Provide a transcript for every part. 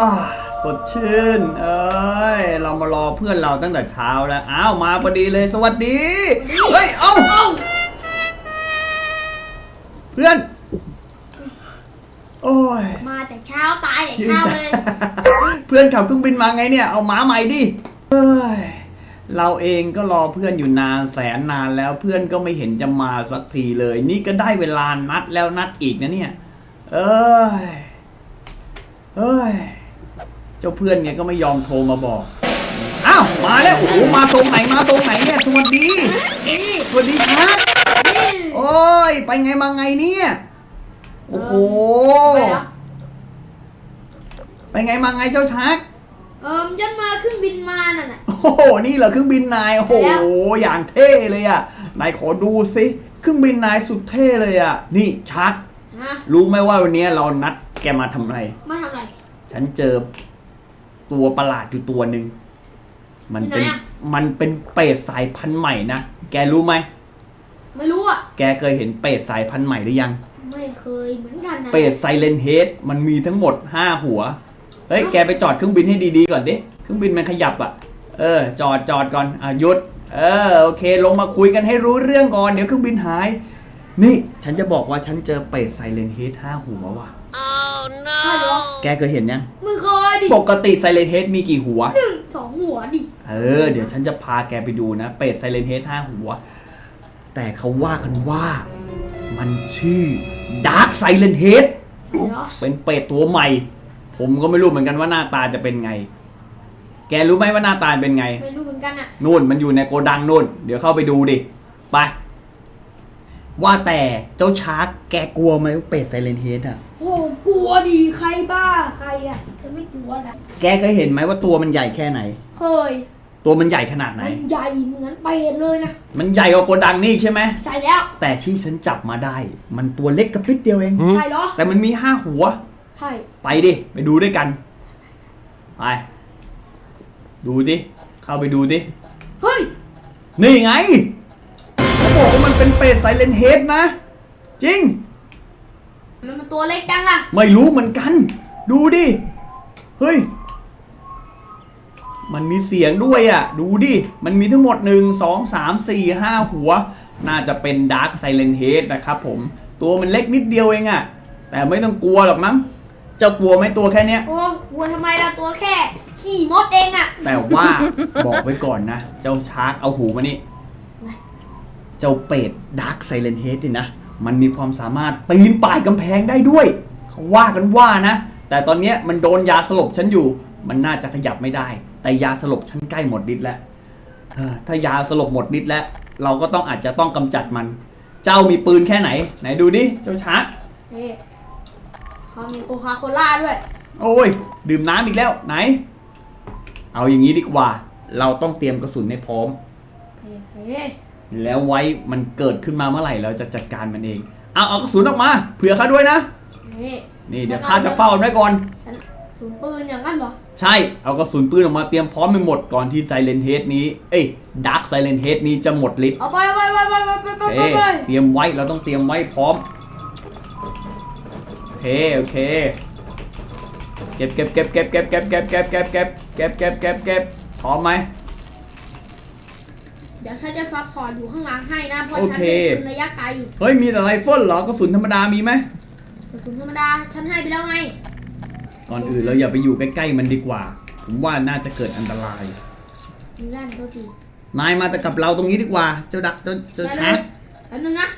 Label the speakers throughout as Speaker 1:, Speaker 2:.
Speaker 1: อ่าสดชื่น เอ้ย เรามารอเพื่อนเราตั้งแต่เช้าแล้ว อ้าว มาพอดีเลย สวัสดี เฮ้ย เอ้า
Speaker 2: เอ้า
Speaker 1: เพื่อน โอ้ย
Speaker 2: มาแต่เช้าตายแต่
Speaker 1: ชื่น
Speaker 2: เช้า
Speaker 1: ใจ
Speaker 2: เลย
Speaker 1: เพื่อนขับเครื่องบินมาไงเนี่ย เอาหมาใหม่ดิเอ้ย เราเองก็รอเพื่อนอยู่นานแสนนานแล้วเพื่อนก็ไม่เห็นจะมาสักทีเลย นี่ก็ได้เวลานัดแล้วนัดอีกนะเนี่ย เอ้ย เอ้ย เจ้าเพื่อนเนี่ยก็ไม่ยอมโทรมาบอก อ้าว มาแล้ว โอ้โห มาตรงไหน มาตรงไหนเนี่ย สวัสดี
Speaker 2: นี่
Speaker 1: สวัสดีครับ
Speaker 2: นี่
Speaker 1: โอ้ย ไปไงมาไงเนี่ย โอ้โห
Speaker 2: ไปเหรอ
Speaker 1: ไปไงมาไงเจ้าชัก
Speaker 2: เอิมจะมาเครื่องบินมาน่ะน่ะ
Speaker 1: โอ้โห นี่เหรอเครื่องบินนาย โอ้โห
Speaker 2: แล้ว
Speaker 1: อย่างเท่เลยอะนายขอดูสิเครื่องบินนายสุดเท่เลยอะนี่ชัก
Speaker 2: ฮะ
Speaker 1: รู้ไหมว่าวันนี้เรานัดแกมาทำอะไร
Speaker 2: มาทำอะไร
Speaker 1: ฉันเจอ ตัวประหลาดอยู่ตัวหนึ่งมันเป็น
Speaker 2: ที่ไหนอะ
Speaker 1: มันเป็นเป็ดสายพันธุ์ใหม่นะแกรู้ไหม
Speaker 2: ไม่รู้อะ
Speaker 1: แกเคยเห็นเป็ดสายพันธุ์ใหม่หรือยัง
Speaker 2: ไม่เคยเหมือนกันนะ
Speaker 1: เป็ดไซเลนเฮดมันมีทั้งหมด5หัว เฮ้ย แกไปจอดเครื่องบินให้ดีๆก่อนดิ เครื่องบินมันขยับอะ เออ จอดจอดก่อน อะหยุด เออ โอเค ลงมาคุยกันให้รู้เรื่องก่อน เดี๋ยวเครื่องบินหาย นี่ ฉันจะบอกว่าฉันเจอเป็ดไซเลนเฮดห้าหัวว่ะ
Speaker 2: ใช่เหรอ
Speaker 1: แกเคยเห็นยัง
Speaker 2: ไม่เคย ดิ
Speaker 1: ปกติไซเลนเฮดมีกี่หัว
Speaker 2: หนึ่งสองหัวดิ
Speaker 1: เออ เดี๋ยวฉันจะพาแกไปดูนะ เป็ดไซเลนเฮดห้าหัว แต่เขาว่ากันว่า มันชื่อดาร์ s ไซเลนเฮด
Speaker 2: เหรอ
Speaker 1: เป็นเป็ดตัวใหม่ ผมก็ไม่รู้เหมือนกันว่าหน้าตาจะเป็นไง แกรู้ไหมว่าหน้าตาเป็นไง
Speaker 2: ไม่รู้เหมือนกันอะ
Speaker 1: นู่นมันอยู่ในโกดังนู่น เดี๋ยวเข้าไปดูดิ ไป ว่าแต่เจ้าชาร์กแกกลัวไหมว่าเป็ดไซเลนเฮดอะ
Speaker 2: โอ้กลัวดิใครบ้าใครอะจะ ไม่กลัวนะ
Speaker 1: แกเคยเห็นไหมว่าตัวมันใหญ่แค่ไหน
Speaker 2: เคย
Speaker 1: ตัวมันใหญ่ขนาดไหน
Speaker 2: มันใหญ่เหมือนเป็ดเลยนะ
Speaker 1: มันใหญ่กว่าโกดังนี่ใช่ไหม
Speaker 2: ใช่แล้ว
Speaker 1: แต่ที่ฉันจับมาได้ มันตัวเล็กกระปิดเดียวเอง
Speaker 2: ใช่เหรอ
Speaker 1: แต่มันมีห้าหัว
Speaker 2: ใช่
Speaker 1: ไปดิ ไปดูด้วยกัน ไป ดูดิ เข้าไปดูดิ
Speaker 2: เฮ้ย
Speaker 1: นี่ไงเขาบอกว่ามันเป็นเป็ดไซเลนเฮดนะ จริง
Speaker 2: มันมันตัวเล็กจังอะ
Speaker 1: ไม่รู้เหมือนกัน ดูดิ เฮ้ย มันมีเสียงด้วยอะ ดูดิ มันมีทั้งหมด 1 2 3 4 5 หัว น่าจะเป็นดาร์ s ไซเลนเฮดนะครับผม ตัวมันเล็กนิดเดียวเองอะ แต่ไม่ต้องกลัวหรอกมั้งเจ้ากลัวไหมตัวแค่เนี้ย
Speaker 2: โอ้กลัวทำไมล่ะตัวแค่ ขี่มดเองอะ
Speaker 1: แต่ว่า บอกไว้ก่อนนะ เจ้าชาร์กเอาหูมานี่
Speaker 2: ไง
Speaker 1: เจ้าเป็ดดาร์ s ไซเลนเฮดนี่นะ มันมีความสามารถปีนป่ายกำแพงได้ด้วย เขาว่ากันว่านะ แต่ตอนเนี้ยมันโดนยาสลบฉันอยู่ มันน่าจะขยับไม่ได้ แต่ยาสลบฉันใกล้หมดฤทธิ์แล้วเออถ้ายาสลบหมดฤทธิ์แล้ว เราก็ต้องอาจจะต้องกำจัดมัน เจ้ามีปืนแค่ไหน ไหนดูดิเจ้าชาร์ก
Speaker 2: นี่เขามีโคคาโคล่าด้วย
Speaker 1: โอ้ย ดื่มน้ำอีกแล้วไหน เอาอย่างนี้ดีกว่า เราต้องเตรียมกระสุนให้พร้อม
Speaker 2: โอเค
Speaker 1: แล้วไว้มันเกิดขึ้นมาเมื่อไหร่เราจะจัดการมันเอง เอาเอากระสุนออกมา เผื่อข้าด้วยนะ
Speaker 2: นี่
Speaker 1: นี่เดี๋ยวข้าจะเฝ้ามันไว้ก่อน
Speaker 2: ฉันศูนย์ปืนอย่างนั้นเหรอ
Speaker 1: ใช่ เอากระสุนปืนออกมาเตรียมพร้อมไปหมดก่อนที่ไซเลนเฮดนี้ เอ้ยดาร์ s ไซเลนเฮดนี้จะหมดฤทธิ์
Speaker 2: เอาไปเอาไปเอาไปเอาไปเอาไป
Speaker 1: โอเค
Speaker 2: เอาไป
Speaker 1: เตรียมไว้ เราต้องเตรียมไว้พร้อมโอเคโอเค เก็บเก็บเก็บเก็บเก็บเก็บเก็บเก็บเก็บเก็บเก็บเก็บเก็บเก็บพร้อมไหม
Speaker 2: เดี๋ยวฉันจะซัพพอร์ตอยู่ข้างหลังให้นะ เพราะ
Speaker 1: โอ
Speaker 2: ฉัน
Speaker 1: เค
Speaker 2: เป็นปืนระยะไกล
Speaker 1: เฮ้ย มีแต่ไรเฟิลเหรอกระสุนธรรมดามีไหม
Speaker 2: กระสุนธรรมดาฉันให้ไปแล้วไง
Speaker 1: ก่อนอื่นเราอย่าไปอยู่ใกล้ๆมันดีกว่า ผมว่าน่าจะเกิดอันตราย
Speaker 2: มีด้านตัวที
Speaker 1: นายมาแต่กับเราตรงนี้ดีกว่า เจ้าดักเจ้าเจ้า
Speaker 2: ได้เล
Speaker 1: ชายร์ก
Speaker 2: แป๊บนึงนะ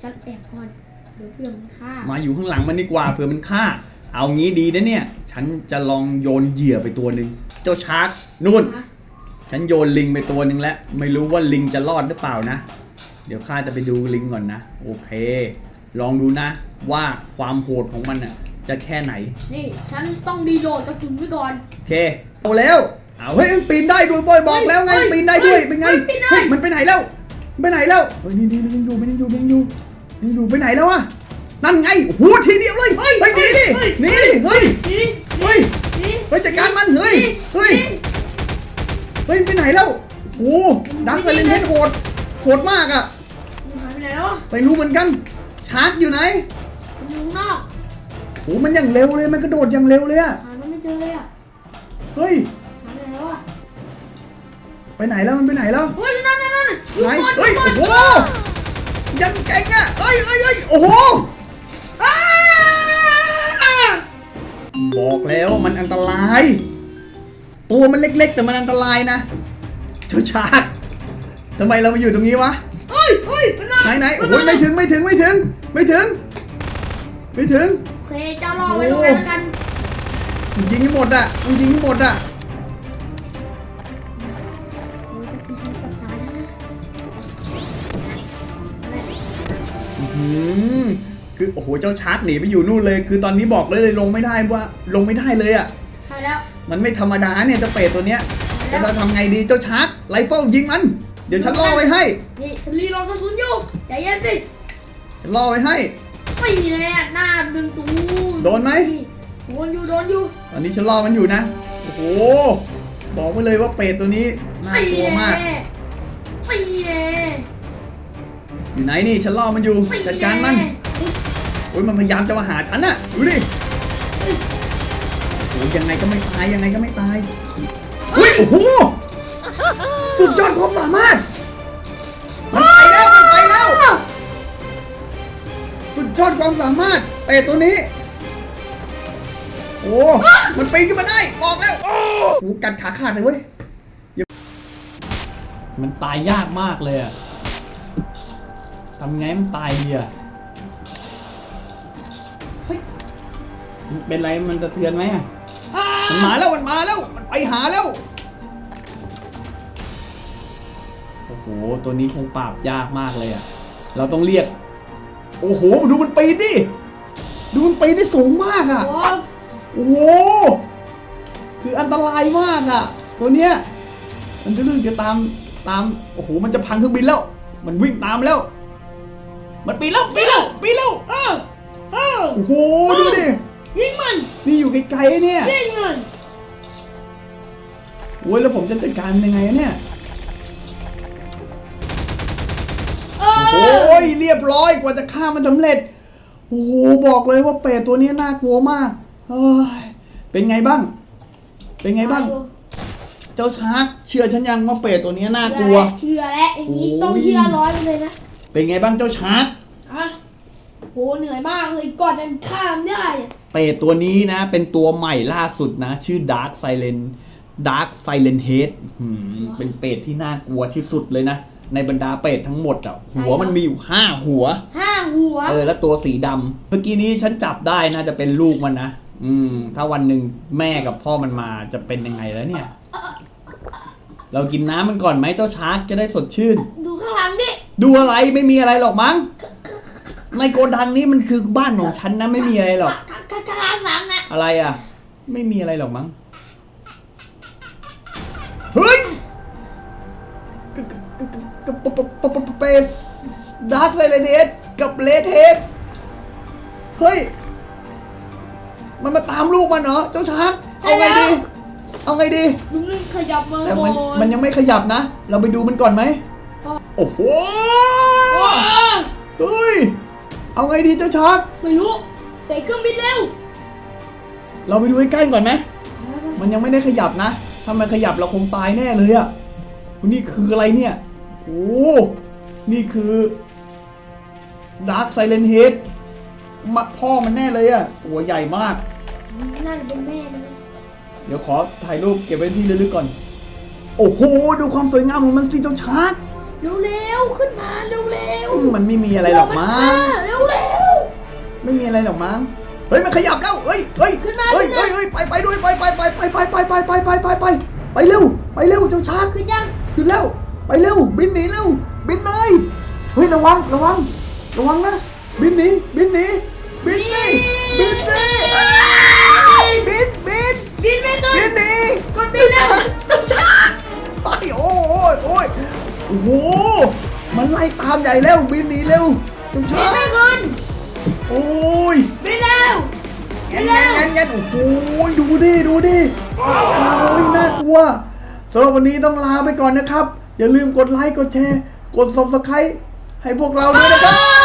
Speaker 2: ฉันแอบก่อน เดี๋ยวเพื่อนมันฆ่า
Speaker 1: มาอยู่ข้างหลังมันดีกว่าเผื่อมันฆ่า เอางี้ดีนะเนี่ย ฉันจะลองโยนเหยื่อไปตัวหนึ่ง เจ้าชาร์กนู่น
Speaker 2: นะ
Speaker 1: ฉันโยนลิงไปตัวหนึ่งแล้ว ไม่รู้ว่าลิงจะรอดหรือเปล่านะ เดี๋ยวข้าจะไปดูลิงก่อนนะ โอเค ลองดูนะว่าความโหดของมันน่ะจะแค่ไหน
Speaker 2: นี่ ฉันต้องดีโหลดกระสุนไว้ก่อน
Speaker 1: โอเค เอาแล้ว เอาเฮ้ยมันปีนได้ด้วยบอยบอกแล้วไง
Speaker 2: เฮ้ย
Speaker 1: ปีนได้ด้วย
Speaker 2: เฮ้ย
Speaker 1: เป็นไง
Speaker 2: เฮ้ยปีนได้
Speaker 1: เฮ้ยมันไปไหนแล้วไปไหนแล้วเฮ้ยนี่นี่มันยังอยู่มันยังอยู่มันยังอยู่มันยังอยู่ไปไหนแล้ววะนั่นไงโอ้โหทีเดียวเลยเฮ้ยหนีดิหนีดิเฮ้ย
Speaker 2: นี่
Speaker 1: เฮ้ย
Speaker 2: นี่
Speaker 1: เฮ้ยจัดการมันเฮ้ยเฮ้ยเฮ้ยไปไหนแล้วโอ้โหดักไซเลนเฮดโหดโหดมากอะ
Speaker 2: มันหายไปไหนแล้ววะ
Speaker 1: ไม่รู้เหมือนกัน ชาร์จอยู่ไหน
Speaker 2: มันอยู่ข้างนอก
Speaker 1: โอ้โหมันอย่างเร็วเลยมันกระโดดอย่างเร็วเลยอะ
Speaker 2: หามันไม่เจอเลยอะ
Speaker 1: เฮ้ย
Speaker 2: หายไปไหนแล้วอะ
Speaker 1: ไปไหนแล้วมันไปไหนแล้ว
Speaker 2: เฮ้ยนั่นนั่นนั่น
Speaker 1: ไหน
Speaker 2: ทุกคน
Speaker 1: เฮ้ย
Speaker 2: ทุ
Speaker 1: โอ้
Speaker 2: ก
Speaker 1: โห
Speaker 2: คน
Speaker 1: ยังเก่งอะเอ้ยเอ้ยเอ้ยโอ้โห
Speaker 2: อ้า
Speaker 1: บอกแล้วมันอันตราย ตัวมันเล็กๆ แต่มันอันตรายนะเจ้าชากทำไมเรามาอยู่ตรงนี้วะ
Speaker 2: เฮ้ยเฮ้ยมันมา
Speaker 1: ไหนไหนโอ้ยไม่ถึงไม่ถึงไม่ถึง ไม่ถึง ไม่ถึง
Speaker 2: โอเคเจ้ารอไว้ตรงนั้นแล้วกัน
Speaker 1: ยิงให้หมดอะกูยิงให้หมดอะ
Speaker 2: โอ้ยตะกี้ฉันเกับตายแล้วนะ
Speaker 1: อื้อหือคือโอ้โหเจ้าชาร์กหนีไปอยู่นู่นเลย คือตอนนี้บอกเลยเลยลงไม่ได้ว่า ลงไม่ได้เลยอะ
Speaker 2: ใช่แล้ว
Speaker 1: มันไม่ธรรมดาเนี่ยเจ้าเป็ดตัวเนี้ย
Speaker 2: แล้
Speaker 1: จะ
Speaker 2: ว
Speaker 1: ทำไงดีเจ้าชาร์กไรเฟิลยิงมัน เดี๋ยวฉันล่อไว้ให้
Speaker 2: นี่สลีรองกระสุนอยู่ ใจเย็นสิ
Speaker 1: ฉันล่อไว้ให้
Speaker 2: ไม่เลยอะหน้าดึงตู
Speaker 1: โดนไหม
Speaker 2: โดนอยู่โดนอยู่
Speaker 1: ตอนนี้ฉันล่อมันอยู่นะ โอ้โห บอกไว้เลยว่าเป็ดตัวนี้น่ากลัวมาก
Speaker 2: ไม่เลย
Speaker 1: อยู่ไหนนี่ฉันล่อมันอยู่
Speaker 2: ไม่
Speaker 1: จัดการมัน โอ้ยมันพยายามจะมาหาฉันน่ะ ดูดิโอ้ยยังไงก็ไม่ตายยังไงก็ไม่ตาย เฮ้ยโอ้โห สุดยอดความสามารถ ความสามารถเป็ดตัวนี้ โอ้ มันปีนขึ้นมาได้ บอกแล้วโอ้โหกัดขาขาดเลยเว้ย มันตายยากมากเลยอะทำไงมันตายดีอะ
Speaker 2: เฮ้ย
Speaker 1: มันเป็นไรมันสะเทือนไหมอะ
Speaker 2: อ่า
Speaker 1: มันมาแล้วมันมาแล้ว มันไปหาแล้ว โอ้โห ตัวนี้คงปราบยากมากเลยอะเราต้องเรียก โอ้โหดูมันปีนดิ ดูมันปีนได้สูงมากอะ
Speaker 2: โอ้
Speaker 1: โอ้โห คืออันตรายมากอะตัวเนี้ย มันจะลื่นจะตาม ตาม โอ้โห มันจะพังเครื่องบินแล้ว มันวิ่งตามแล้ว มันปีนแล้ว ปีนแล้ว ปีนแล้ว
Speaker 2: เอ้าเอ้า
Speaker 1: โอ้โห ดูดิ
Speaker 2: ยิงมัน
Speaker 1: นี่อยู่ไกลๆเนี่ย
Speaker 2: ยิงมัน
Speaker 1: โอ้ยแล้วผมจะจัดการยังไงอะเนี่ย โอ้ยเรียบร้อยกว่าจะฆ่ามันสำเร็จ โอ้โหบอกเลยว่าเป็ดตัวนี้น่ากลัวมากเฮ้ยเป็นไงบ้าง เป็นไงบ้าง เจ้าชาร์กเชื่อฉันยังว่าเป็ดตัวนี้น่ากลัว
Speaker 2: เชื่อแล้วอย่างนี้
Speaker 1: โอ้ย
Speaker 2: ต้องเชื่อร้อยไปเลยนะ
Speaker 1: เป็นไงบ้างเจ้าชาร์ก
Speaker 2: อะโหเหนื่อยมากเลยก่อนจะข้ามได้อะ
Speaker 1: เป็ดตัวนี้นะ เป็นตัวใหม่ล่าสุดนะ ชื่อ Dark Silent Dark Silent Head หืมเป็นเป็ดที่น่ากลัวที่สุดเลยนะ ในบรรดาเป็ดทั้งหมดอะหัวมันมีอยู่ห้าหัว
Speaker 2: ห้าหัว
Speaker 1: เออ แล้วตัวสีดำเมื่อกี้นี้ฉันจับได้น่าจะเป็นลูกมันนะอืม ถ้าวันหนึ่งแม่กับพ่อมันมาจะเป็นยังไงแล้วเนี่ย เรากินน้ำมันก่อนไหมเจ้าชาร์กจะได้สดชื่น
Speaker 2: ดูข้างหลังดิ
Speaker 1: ดูอะไรไม่มีอะไรหรอกมั้งในโกดังนี้มันคือบ้านของฉันนะไม่มีอะไรหรอก
Speaker 2: ข้างข้างข้างหลังอะ
Speaker 1: อะไรอะ ไม่มีอะไรหรอกมั้ง เปสดาร์คไซเลเดกับเลเทสเฮ้ย มันมาตามลูกมันเหรอ เจ้าช้างเอาไงดี เอาไงดี
Speaker 2: มึงขยับมือ
Speaker 1: แต่มันมันยังไม่ขยับนะ เราไปดูมันก่อนไหมโอ้โหเฮ้ย เอาไงดีเจ้าช้าง
Speaker 2: ไม่รู้ ใส่เครื่องบินเร็ว
Speaker 1: เราไปดูใกล้ๆก่อนไหม มันยังไม่ได้ขยับนะ ถ้ามันขยับเราคงตายแน่เลยอะ่ะนี่คืออะไรเนี่ย โอ้นี่คือ Dark Silent Head มาพ่อมันแน่เลยอะ่ะตัวใหญ่มาก
Speaker 2: น่าจะเป็นแม่มันนะ
Speaker 1: เดี๋ยวขอถ่ายรูปเก็บไว้ที่ระลึกก่อน โอ้โห ดูความสวยงามของมันสิเจ้าชาร์ก
Speaker 2: เร็วๆขึ้นมาเร็ว
Speaker 1: อืมมันไม่มีอะไรหรอกมั้ง
Speaker 2: เร็วเร็ว
Speaker 1: ไม่มีอะไรหรอกมั้ง เฮ้ยมันขยับแล้ว เฮ้ยเฮ้ย
Speaker 2: ขึ้นมา
Speaker 1: เฮ้ย
Speaker 2: ขึ้นมา
Speaker 1: เฮ้ยเฮ้ยไปไปด้วยไปไปไปไปไปไปไปไปไปไปไปไปเร็วไปเร็วเจ้าชาร์ก
Speaker 2: ขึ้นยัง
Speaker 1: ขึ้นแล้ว ไปเร็วบินหนีเร็วบินเลยเฮ้ยระวังระวังระวังนะบินหนีบินหนีบินหนีบินหนีบินบิน
Speaker 2: บินไปก่อน
Speaker 1: บินหนี
Speaker 2: กดบินแล้ว
Speaker 1: จับช้าไปโอ้ยโอ้ยโอ้โหมันไล่ตามใหญ่แล้วบินหนีเร็วจับ
Speaker 2: บิ
Speaker 1: ช้าน
Speaker 2: ไปก่อน
Speaker 1: โอ้ย
Speaker 2: บินแล้ว
Speaker 1: แงนแงนแงนแงนโอ้โหดูดิดูดิโอ้ยน่ากลัวสำหรับวันนี้ต้องลาไปก่อนนะครับ อย่าลืมกดไลค์กดแชร์ กด subscribe ให้พวกเราด้วยนะครับ